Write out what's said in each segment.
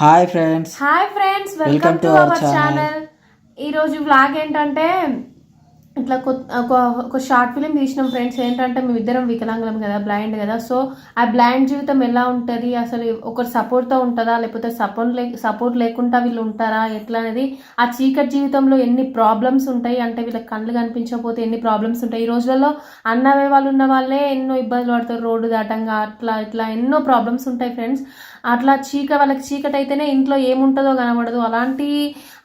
Hi friends hi friends welcome to our. Channel ఈరోజు vlog ఏంటంటే ఇట్లా ఒక షార్ట్ ఫిలిం తీసినాం ఫ్రెండ్స్ ఏంటంటే మేము ఇద్దరం వికలాంగులం కదా బ్లైండ్ కదా. సో ఆ బ్లైండ్ జీవితం ఎలా ఉంటుంది? అసలు ఒకరు సపోర్ట్తో ఉంటుందా? లేకపోతే సపోర్ట్ లే సపోర్ట్ లేకుండా వీళ్ళు ఉంటారా? ఎట్లా అనేది? ఆ చీకటి జీవితంలో ఎన్ని ప్రాబ్లమ్స్ ఉంటాయి? అంటే వీళ్ళకి కళ్ళు కనిపించకపోతే ఎన్ని ప్రాబ్లమ్స్ ఉంటాయి? ఈ రోజులలో అన్నవే వాళ్ళు ఉన్న వాళ్ళే ఎన్నో ఇబ్బందులు పడతారు. రోడ్డు దాటంగా అట్లా ఇట్లా ఎన్నో ప్రాబ్లమ్స్ ఉంటాయి ఫ్రెండ్స్ అట్లా చీక వాళ్ళకి చీకటి అయితేనే ఇంట్లో ఏముంటుందో కనబడదు. అలాంటి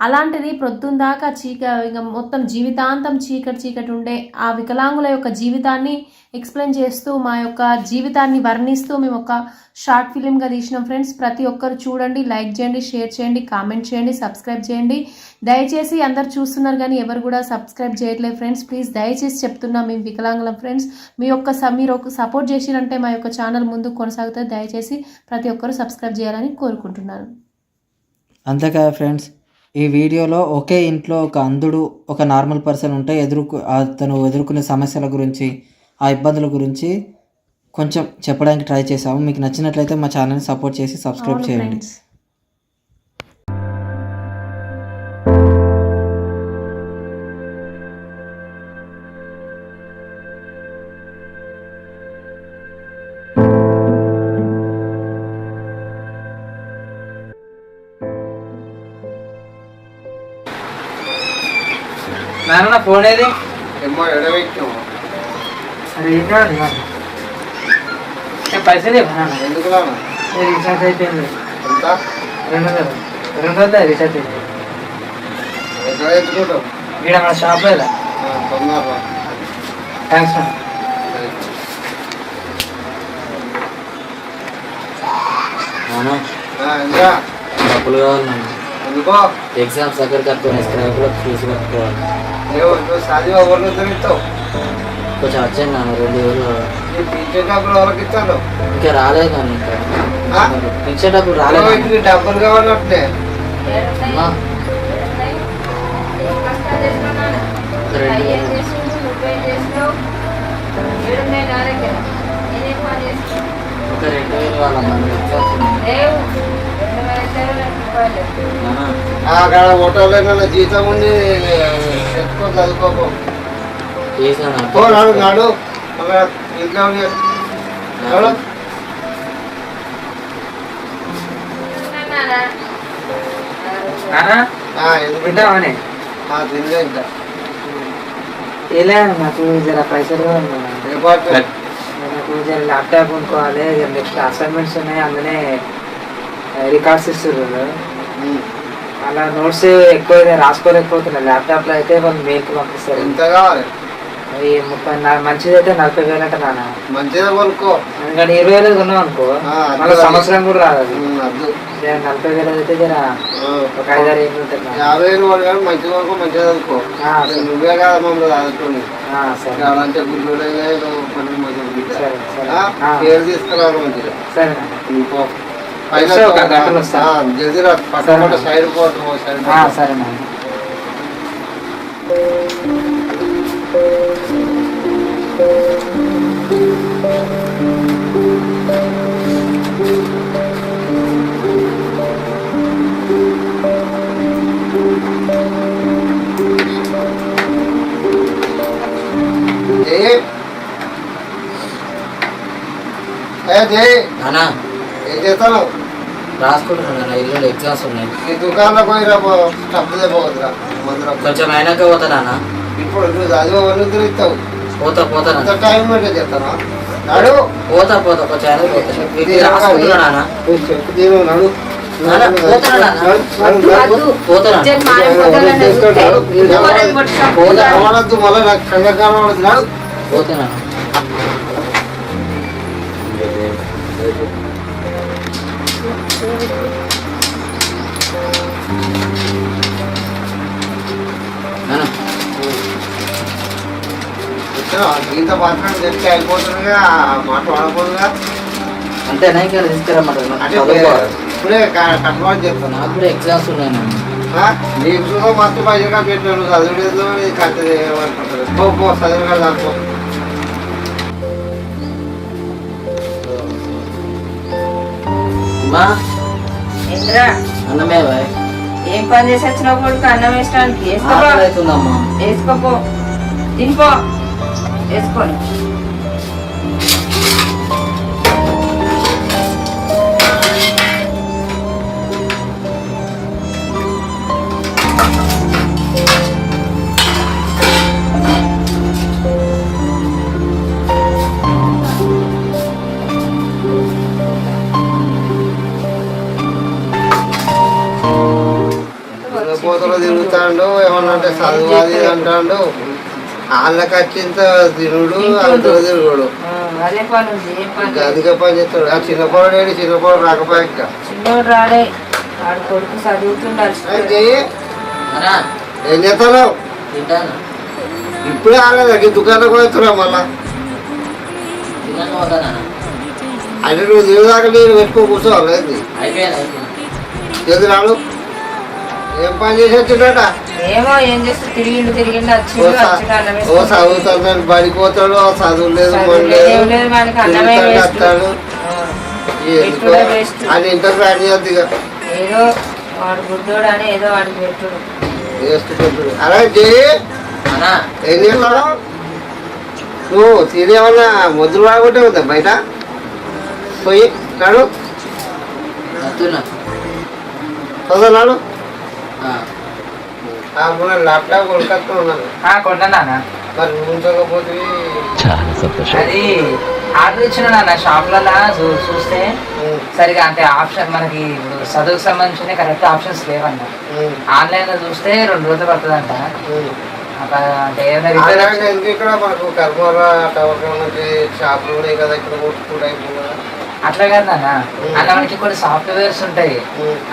అలాంటిది ప్రొద్దున దాకా చీక ఇంకా మొత్తం జీవితాంతం చీకటి చీకటి ఉండే ఆ వికలాంగుల యొక్క జీవితాన్ని ఎక్స్ప్లెయిన్ చేస్తూ మా యొక్క జీవితాన్ని వర్ణిస్తూ మేము ఒక షార్ట్ ఫిలింగా తీసినాం. ఫ్రెండ్స్ ప్రతి ఒక్కరు చూడండి లైక్ చేయండి షేర్ చేయండి కామెంట్ చేయండి సబ్స్క్రైబ్ చేయండి. దయచేసి అందరు చూస్తున్నారు కానీ ఎవరు కూడా సబ్స్క్రైబ్ చేయట్లేదు ఫ్రెండ్స్. ప్లీజ్ దయచేసి చెప్తున్నా మేము వికలాంగులం ఫ్రెండ్స్. మీ యొక్క మీరు ఒక సపోర్ట్ చేసిరంటే మా యొక్క ఛానల్ ముందు కొనసాగుతుంది. దయచేసి ప్రతి ఒక్కరు సబ్స్క్రైబ్ చేయాలని కోరుకుంటున్నాను. అంతేకాదు ఫ్రెండ్స్ ఈ వీడియోలో ఒకే ఇంట్లో ఒక అంధుడు ఒక నార్మల్ పర్సన్ ఉంటే ఎదుర్కొ అతను ఎదుర్కొనే సమస్యల గురించి ఆ ఇబ్బందుల గురించి కొంచెం చెప్పడానికి ట్రై చేసాము మీకు నచ్చినట్లయితే మా ఛానల్ని సపోర్ట్ చేసి సబ్స్క్రైబ్ చేయండి. ఏది ఏమో ఎడవెక్కాము అరే ఏం పైసలు ఇవ్వ నాన్న ఎందుకు రాను? రీఛార్జ్ అయిపోయింది. ఎంత? రెండు వందలు. రెండు వందలు రీఛార్జ్ అయిపోయింది. ఎక్కడ ఎత్తుకుంటావు? ఇక్కడ మన షాప్ లేదా? తొందర థ్యాంక్స్ ఇంకా? డబ్బులు కావాలి ఎందుకో? ఎగ్జామ్స్ దగ్గర కట్టుకుని స్క్రాప్లో ఫీజు కట్టుకోవాలి. నువ్వు కొంచెం వచ్చాను నాన్న రెండు వేలు. నీ పింఛన్ డబ్బులు ఎవరికి ఇస్తాను? ఇంకా రాలేదు నాన్న ఇంకా? ఇచ్చేటప్పుడు నువ్వు ఇంటికి డబ్బులు కావాలంటే. ఒక రెండు వేలు ఎగ్జామ్స్ అక్కడ హోటల్లో జీతం ఉండి చదువుకోకు. నాడు నాడు. ఇంట్లో ఇంకా ఏలే నాకు జర పైసలు నాకు జర ల్యాప్టాప్ కొనుక్కోవాలి నెక్స్ట్ అసైన్మెంట్స్ ఉన్నాయి అందులో రికార్డ్స్ ఇస్తున్నారు. అలా నోట్స్ ఎక్కువ రాసుకోలేకపోతున్నా ల్యాప్టాప్లో అయితే వాళ్ళు మెయిల్కి పంపిస్తారు. ఎంత కావాలి? అది ముప్పై మంచిది అయితే నలభై వేలు అంటే నాన్న. మంచిగా కొనుక్కో. ఎందుకంటే ఇరవై వేలు కొన్నాం అనుకో మళ్ళీ. సంవత్సరం కూడా రాదు అది. నలభై వేలు అయితే. ఒక ఐదారు ఏళ్ళు ఉంటుంది. యాభై వేలు కొనుక్కో సరే. నువ్వే కదా మమ్మల్ని ఆ, సరే. అలాంటి గుడ్లు తీసుకురావాలి. ఇంకో పైన వస్తా, ఒక గంటలో వస్తా. ఆ, జల్దీ రా పక్కన సైడ్ పోటు సైడ్ ఆ, సరే నాన్న జై ఏ జై నానా ఏం చేస్తాను రాసుకుంటున్నాను నాన్న ఇల్లు ఎగ్జామ్స్ ఉన్నాయి ఈ దుకాణంలో పోయి రా డబ్బు తెపోవద్దురా మందులో కొంచెం అయినాక పోతా నాన్న ఇప్పుడు నువ్వు చదివే తిరుగుతావు పోతా పోతా అంత టైం పెట్టే చెప్తానా నాడు పోతా పోతా కొంచెం అయినాక పోతా ఇది నడు నాన్న, పోతానా నాన్న? జన్ మాయం చూస్తే కనబడద్దు మళ్ళీ నాకు నాడు గీత మాత్రం తెలిసి అయిపోతుందిగా మాట వాడకూడదుగా. అంతేనా ఇంకా తీసుకురమ్మంటారు అంటే. ఇప్పుడే కన్ఫర్మ్ చెప్తాను నాకు కూడా ఎగ్జామ్స్ ఉన్నాయి నాన్న నీకు కూడా మస్తు పైసగా పెట్టాను చదివేదో కథ ఏమనుకుంటారు పో పో చదివగా దాంట్లో అమ్మా. ఇంద్రా అన్నమే బాయ్. ఏం పని చేసి వచ్చిన కొడుకు? అన్నం వేసడానికి వేసుకోపో వేసుకోపో తినిపో. వేసుకొని పోతలో తిరుగుతాడు ఏమన్నా అంటే చదువు అది అంటాడు. వాళ్ళకి వచ్చింత తిరుగుడు అందరూ తిరుగుడు. ఆ, అదే పని. అధిక చేస్తాడు. ఆ చిన్నపోడు ఏడు చిన్నపోడు రాకపోయా ఇంకా? చిన్నోడు రాడే. వాడు కొడుకు చదువుతుండాలి. అయితే అన్నా. ఏం చేస్తావు ఇప్పుడే ఆగలేదు? దుకాణం పోతున్నావు మళ్ళా? అంటే నువ్వు తిరుగుదాకా నేను పెట్టుకో కూర్చోవాలి ఏంది? ఏం పని చేసి వచ్చిండట ఏమో ఏం చేస్తే తిరిగిండు తిరిగిండు వచ్చిండు ఓ చదువుతాడు చదువు లేదు. వస్తాడు. అని ఇంటర్ రాని ఇక. ఏదో వాడు గుడ్డోడు అని ఏదో వాడికి పెట్టుడు. వేస్ట్ ఏం నువ్వు తినేమన్నా ముద్ర రాకుంటే ఉందా బయట? పోయి నాడు. నాడు. ల్యాప్టాప్ కొనుక్కొస్తూ ఉన్నాను ఆ, కొన్నాను నాన్న. మరి నువ్వు ఉంచకపోతే అది ఆర్డర్ ఇచ్చిన నాన్న షాప్లలో చూస్తే సరిగా అంటే ఆప్షన్ మనకి ఇప్పుడు చదువుకు సంబంధించిన కరెక్ట్ ఆప్షన్స్ లేవన్న. ఆన్లైన్లో చూస్తే రెండు రోజులు పడుతుందంట. ఇక్కడ మనకు కర్మూర టవర్ నుంచి షాపులు ఉన్నాయి కదా ఇక్కడ కొట్టుకుంటూ అయిపోయిందా అట్లా కాదు నాన్న. అలా మనకి కొన్ని సాఫ్ట్వేర్స్ ఉంటాయి.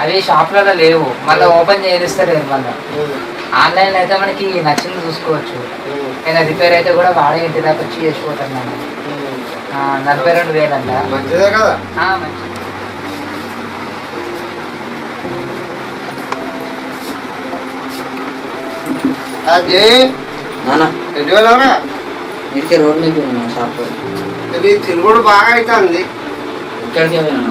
అవి షాప్లలో లేవు. మళ్ళీ ఓపెన్ చేయనిస్తారు మళ్ళీ. ఆన్లైన్ అయితే మనకి నచ్చింది చూసుకోవచ్చు. ఏదైనా రిపేర్ అయితే కూడా వాడే ఇంటి దాకా వచ్చి చేసిపోతాను నాన్న. నలభై రెండు వేలంట. మంచిదే కదా. ఆ, మంచిది. అది రోడ్ మీద ఉన్నాను షాప్ ఇది తిరుగుడు బాగా అవుతుంది ఇక్కడికే పోయినా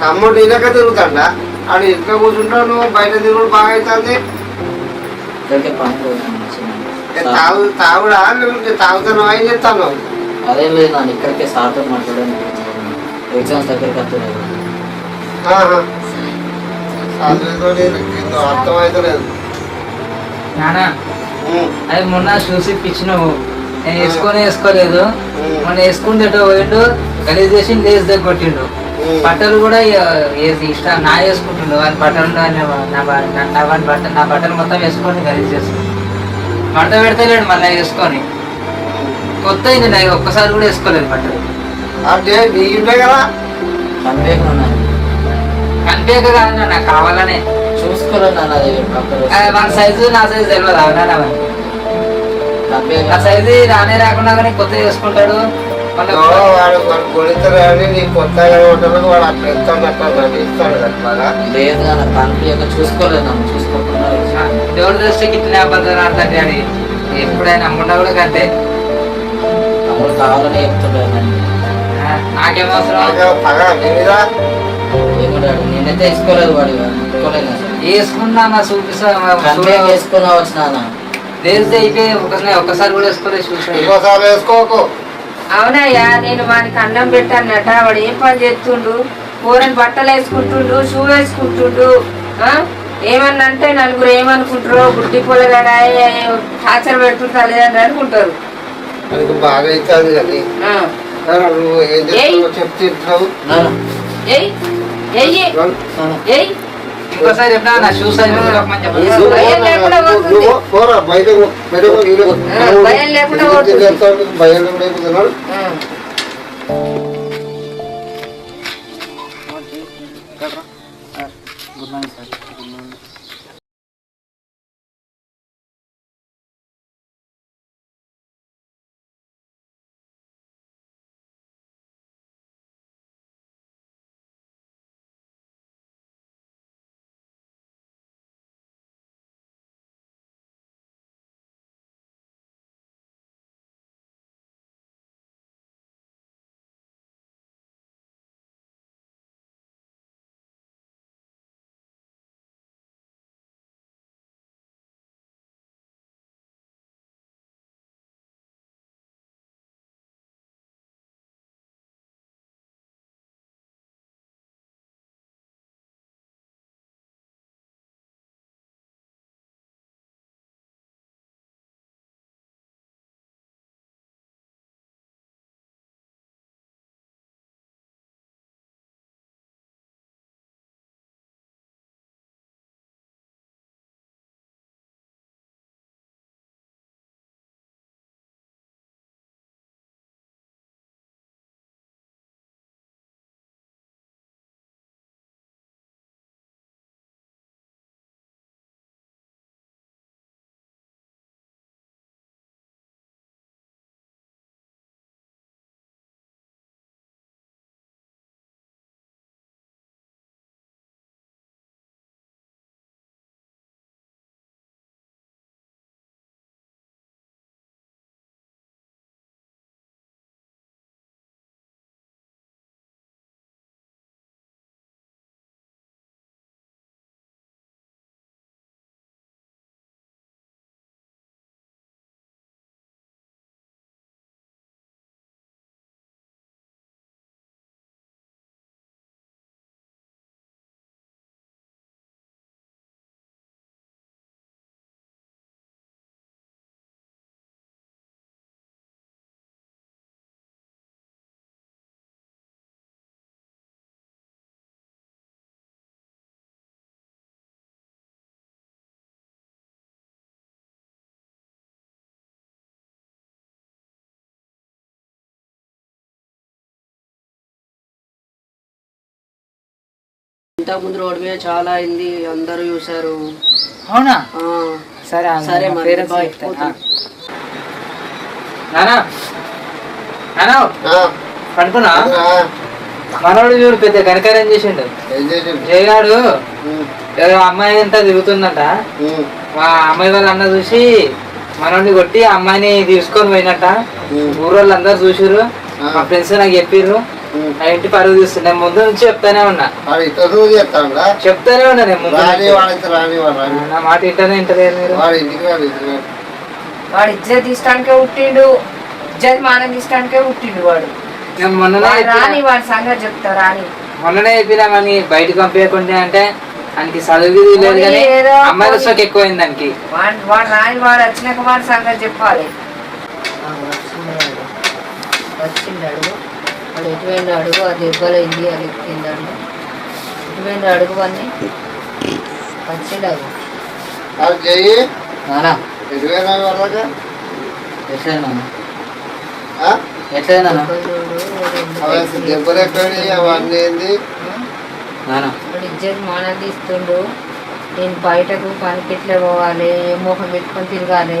తమ్ముడు ఇళ్ళక తిరుగుతాడా ఆడు ఇంట్లో కూర్చుంటావు నువ్వు బయట తిరుగుడు బాగా అవుతుంది. ఇక్కడికే పని తాగు తాగుడా? తాగుతున్నావు ఏం చెప్తాను అదేం లేదు నాన్న ఇక్కడికే సార్తో మాట్లాడాను ఎగ్జామ్స్ దగ్గరికి వస్తున్నాయి అర్థమవుతలేదు నాన్న అది మొన్న షూస్ ఇప్పించినావు నేను వేసుకొని వేసుకోలేదు. మొన్న వేసుకుంటే పోయిండు? గలీజ్ చేసి లేస్ దగ్గర కొట్టిండు బట్టలు కూడా ఇష్టం నా వేసుకుంటుండు. వాని బట్టలు నా నా బ- నా- బట్టలు మొత్తం వేసుకొని గలీజ్ చేస్తుండు. మడత పెడతలేడు మళ్ళీ వేసుకొని. కొత్త ఇది నా ఒక్కసారి కూడా వేసుకోలేదు బట్టలు. ఇంటే కదా? నాకు కావాలనే. చూసుకోలేదు మన సైజు నా సైజు తెలియదు అవునా నా సైజు రానే రాకుండా కానీ కొత్త ఓ, వాడు నీ కొత్తగా వాడు అట్లా ఇస్తాడు కదా లేదు చూసుకోలేదు చూసుకోకుండా దేవుడి దృష్టికి ఇట్లా అబద్ధాలు ఆడతాడు డాడీ ఎప్పుడైనా అమ్ముండా కూడా కంటే తమ్ముడు కావాలని చెప్తున్నాడు నాకేం అవసరం? పగ నేనైతే వేసుకోలేదు వాడు వేసుకోలేదు వేసుకున్నా చూపిస్తా వేసుకున్నా వచ్చిన అయిపోయి ఒకసారి ఒక్కసారి కూడా వేసుకోలేదు చూసాను ఇంకోసారి వేసుకోకు. అవునయ్యా నేను వానికి అన్నం పెట్టానట వాడు ఏం పని చేస్తుండు? కూరని బట్టలు వేసుకుంటుండు షూ వేసుకుంటుండు. ఆ? ఏమన్నా అంటే నలుగురు ఏమనుకుంటారో గుడ్డి పొలగాడ టార్చర్ పెడుతుంటా లేదని అనుకుంటారు. నీకు బాగా అవుతుంది కానీ. చెప్తున్నావు. ఇంకోసారి గుడ్ మార్నింగ్ సార్. బయట బయట ఆ, భయం లేకుండా పోతుంది. భయం లేకుండా ఆ. ఇంతకు ముందు రోడ్డు మీద చాలా అయింది అందరూ చూసారు అవునా సరే సరే మనోడు చూడు పెద్ద కనకారం చేసిండు. ఏం చేసిండు? జయగాడు అమ్మాయి అంతా తిరుగుతుందంట. మా అమ్మాయి వాళ్ళ అన్న చూసి మనోడిని కొట్టి ఆ అమ్మాయిని తీసుకొని పోయినట్ట. అందరు చూసిర్రు. ఆ. మా ఫ్రెండ్స్ నాకు చెప్పిర్రు. నా ఇంటి పరుగు తీస్తున్నా. నేను ముందు నుంచి చెప్తానే ఉన్నా. ఇతరులు చేస్తాడా చెప్తానే ఉన్నా నేను ముందు రాని నుంచి. వాడైతే రాని వాడు నా మాట ఇంటనే ఇంటలేరు మీరు. వాడు ఇంటికి వాడు ఇంటికి వాడు. వాడు ఇజ్జత్ తీసుకోడానికే పుట్టిండు. ఇజ్జత్ మానం తీసుకోడానికే పుట్టిండు వాడు. నేను మొన్ననే రాని వాడి సంగతి చెప్తా రాని. మొన్ననే చెప్పినా కానీ బయటకు పంపించకుండా అంటే ఆయనకి చదువు లేదు కానీ అమ్మాయిల పోనీ. సోకి ఎక్కువైంది దానికి వాడు వాడు రాని వాడు వచ్చినాక వాడి సంగతి చెప్పాలి. ఆ, వచ్చిండాడు. వాడు ఎటువంటి అడుగు ఆ దెబ్బలైంది అది ఎక్కిందాడు ఎటువంటి అడుగు అన్ని. చెయ్యి. నానా. ఎటువైనా వాళ్ళగా ఎట్లా నాన్న ఆ? ఎట్లా నాన్న అవన్నీ దెబ్బలు ఎక్కడి అవన్నీ ఏంది? నానా. వాడు ఇజ్జత్ మానం తీస్తుండు నేను బయటకు పనికి ఎట్లా పోవాలి ఏ మోహం పెట్టుకొని తిరగాలి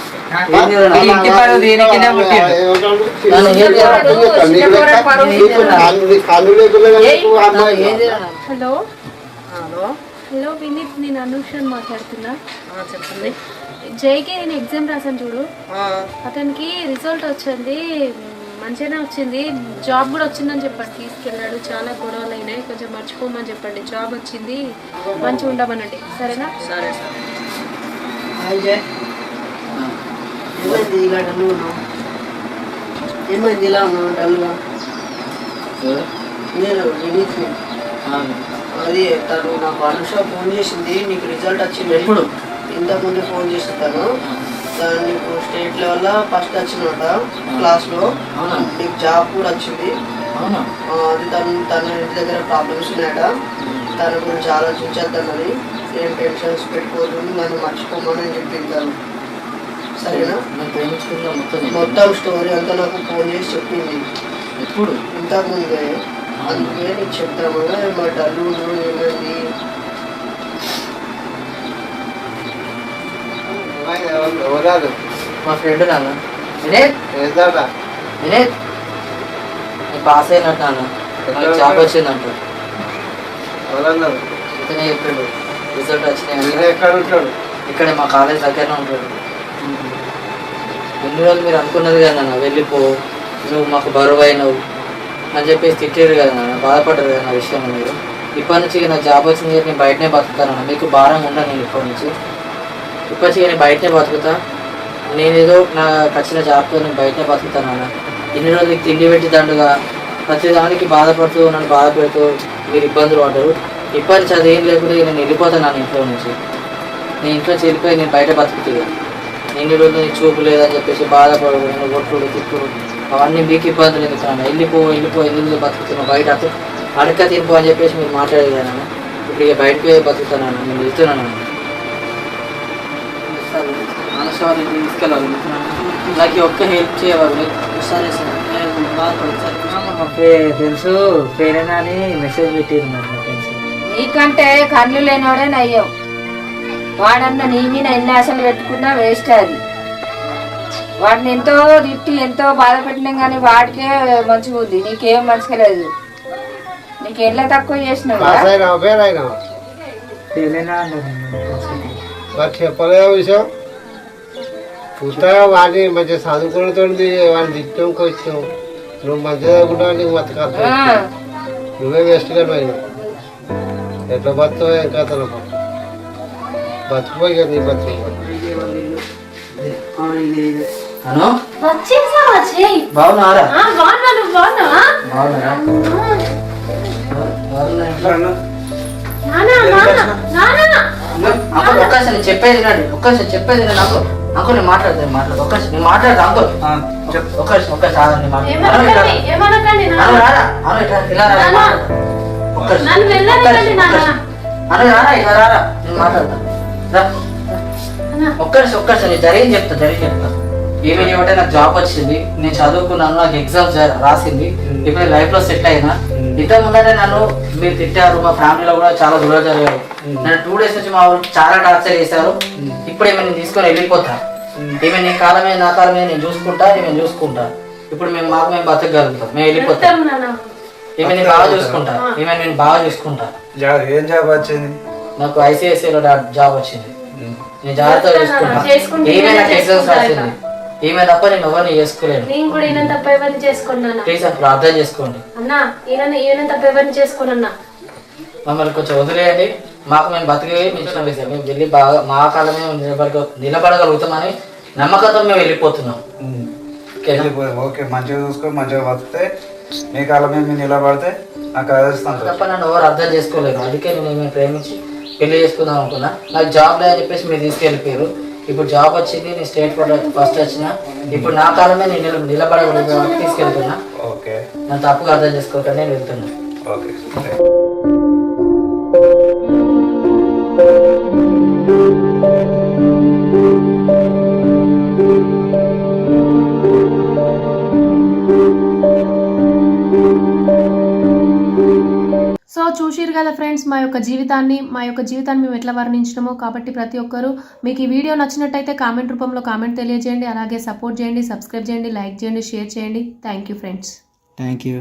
హలో హలో హలో వినీత్ నేను అనూషన్ మాట్లాడుతున్నా చెప్పండి జైకి నేను ఎగ్జామ్ రాసాను చూడు అతనికి రిజల్ట్ వచ్చింది మంచిగానే వచ్చింది జాబ్ కూడా వచ్చిందని చెప్పండి తీసుకెళ్ళాడు చాలా గొడవలు అయినాయి కొంచెం మర్చిపోమని చెప్పండి జాబ్ వచ్చింది మంచిగా ఉండమనండి సరేనా సరే సరే ఏమైంది ఇలా ఉన్నావు ఏమైంది ఇలా ఉన్నావు ఎవరు? నేను. ఆ, అది తను నాకు అనుష ఫోన్ చేసింది నీకు రిజల్ట్ వచ్చింది ఎప్పుడు? ఇంతకుముందు ఫోన్ చేసి తను నీకు స్టేట్ లెవెల్లో ఫస్ట్ వచ్చిందట క్లాస్లో నీకు జాబ్ కూడా వచ్చింది. అది తను తన ఇంటి దగ్గర ప్రాబ్లమ్స్ ఉన్నాయట. తన గురించి ఆలోచించేద్దామని ఏం టెన్షన్స్ పెట్టుకోవద్దు నన్ను మర్చిపోమని చెప్పింది తను సరేనా? మొత్తం మొత్తం స్టోరీ అంతా నాకు ఫోన్ చేసి చెప్పింది. ఎప్పుడు? ఇంతకుముందే అందుకే నీకు చెప్తామన్నా మా డల్లు ఏమైంది? ఎవరాదు మా ఫ్రెండ్ నాన్న. వినేత్ వినేత్ నేను పాస్ అయినట్టు నాన్న. జాబ్ వచ్చిందంట. ఎవరన్నారు? ఇతనే చెప్పాడు. రిజల్ట్ వచ్చినాయి ఎక్కడ ఉంటాడు? ఇక్కడే మా కాలేజ్ దగ్గరనే ఉంటాడు. ఎన్ని రోజులు మీరు అనుకున్నది కదా నాన్న వెళ్ళిపో నువ్వు మాకు బరువు అయినవు అని చెప్పేసి తిట్టారు కదా నాన్న బాధపడ్డారు కదా నా విషయంలో మీరు. ఇప్పటి నుంచి నా జాబ్ వచ్చింది నేను బయటనే బతుకుతాను మీకు భారంగా ఉండను నేను ఇప్పటి నుంచి. ఇప్పటి నుంచి నేను బయటనే బతుకుతా. నేనేదో నా వచ్చిన జాబ్తో నేను బయటనే బతుకుతాను అన్న ఇన్ని రోజులు తిండి పెట్టి దండుగా ప్రతిదానికి బాధపడుతూ నన్ను బాధ పెడుతూ మీరు ఇబ్బందులు పడ్డారు. ఇప్పటి నుంచి అదేం లేకుండా నేను వెళ్ళిపోతాను నన్ను ఇంట్లో నుంచి. నేను ఇంట్లో నుంచి నేను బయట బతుకుతుంది ఎన్ని రోజులు నీకు చూపు లేదని చెప్పేసి బాధపడు నేను కొట్టుడు తిట్టుడు. అవన్నీ మీకు ఇబ్బందులు ఎందుకు నాన్న? వెళ్ళిపో వెళ్ళిపో ఎందుకు బతుకుతున్నావు? బయట అడక తినిపో అని చెప్పేసి మీరు మాట్లాడేది నాన్న? ఇప్పుడు ఇక బయటకు పోయి బతుకుతాను నేను వెళ్తున్నాను నాన్న. మనసారి తీసుకెళ్ళాలి. నాకు ఒక్క హెల్ప్ చేయవాలి. సరే సరే. ఫ్రెండ్స్ పేరేనా అని మెసేజ్ పెట్టిరు మరి మా ఫ్రెండ్స్. నీకంటే కళ్ళు లేనివాడే నయ్యం. వాడన్న నీ మీద ఎన్ని ఆశలు పెట్టుకున్నా వేస్ట్ అది. వాడిని ఎంతో తిట్టి ఎంతో బాధ పెట్టినాం కానీ వాడికే మంచిగా ఉంది. నీకేం మంచిగా లేదు. నీకు ఎట్లా తక్కువ చేసినావు చెప్పలేదా విషయం. పుస్తకం వాడిని మంచిగా చదువుకున్నతోటి వాడిని తిట్టం కొంచెం నువ్వు మంచిగా చదువుకుంటావు నీకు బతకాలి నువ్వే వేస్ట్గా పోయినావు. ఎట్లా బతుకుతావు ఏం నీ బతుకు. అను బాగున్నారా? అంకుల్ ఒక్కసారి నేను చెప్పేది వినండి ఒక్కసారి చెప్పేది వినండి అంకుల్ అంకుల్ నేను మాట్లాడతాను మాట్లాడు ఒక్కసారి నేను మాట్లాడతా అంకుల్ ఒక్కసారి ఒక్కసారి నేను. మాట్లాడతాను. రారా. ఒక్కసారి. అను రారా ఇలా రారా నేను మాట్లాడతాను. రా. ఒక్కసారి ఒక్కసారి నేను జరిగింది చెప్తా జరిగింది చెప్తా. ఏమి చేయమంటే నాకు జాబ్ వచ్చింది. నేను చదువుకున్నాను నాకు ఎగ్జామ్స్ రాసింది. ఇప్పుడు లైఫ్లో సెటిల్ అయినా. ఇంతకు ముందంటే నన్ను మీరు తిట్టారు మా ఫ్యామిలీలో కూడా చాలా దూరం జరిగారు నన్ను టూ డేస్ నుంచి మా వాళ్ళు చాలా టార్చర్ చేశారు. ఇప్పుడు ఏమైనా నేను తీసుకొని వెళ్ళిపోతా? ఏమైనా నీ కాలమే నా కాలమే నేను చూసుకుంటా నేను చూసుకుంటా? ఇప్పుడు మేము మాకు మేము బతకగలుగుతాం. మేము వెళ్ళిపోతాం. ఏమైనా నేను బాగా చూసుకుంటా. ఏమైనా నేను బాగా చూసుకుంటా. ఏం జాబ్ వచ్చింది? నాకు ఐసిఐసిఐలో జాబ్ వచ్చింది. నేను జాగ్రత్తగా చూసుకుంటా. ఏమైనా ఎగ్జామ్స్ రాసింది. ఏమైనా తప్ప నేను ఎవరిని చేసుకోలేను. నేను కూడా ఈయన తప్ప ఎవరిని చేసుకున్నాను? ప్లీజ్ అప్పుడు అర్థం చేసుకోండి. అన్నా ఈయన ఈయన తప్ప ఎవరిని చేసుకున్నా మమ్మల్ని కొంచెం వదిలేయండి. మాకు మేము బతికి మేము ఇచ్చిన విషయం మేము వెళ్ళి బాగా మా కాలమే నిలబడగ నిలబడగలుగుతామని నమ్మకంతో మేము వెళ్ళిపోతున్నాం. ఓకే మంచిగా చూసుకో మంచిగా బతికితే మీ కాలం మీద మీరు నిలబడితే నాకు తప్ప నన్ను ఎవరు అర్థం చేసుకోలేరు అందుకే నేను ప్రేమించి పెళ్ళి చేసుకుందాం అనుకున్నా. నాకు జాబ్ లేదని చెప్పేసి మీరు తీసుకెళ్ళిపోయారు. ఇప్పుడు జాబ్ వచ్చింది నేను స్టేట్ ఫస్ట్ వచ్చిన. ఇప్పుడు నా కాలమే నేను నిల నిలబడగలుగుతాను తీసుకెళ్తున్నా. ఓకే. నన్ను తప్పుగా అర్థం చేసుకోకుండా నేను వెళ్తున్నా. ఓకే. చూసిరు కదా ఫ్రెండ్స్ మా యొక్క జీవితాన్ని మా యొక్క జీవితాన్ని మేము ఎట్లా వర్ణించినామో కాబట్టి ప్రతి ఒక్కరూ మీకు ఈ వీడియో నచ్చినట్టయితే కామెంట్ రూపంలో కామెంట్ తెలియజేయండి అలాగే సపోర్ట్ చేయండి సబ్స్క్రైబ్ చేయండి లైక్ చేయండి షేర్ చేయండి. Thank you friends thank you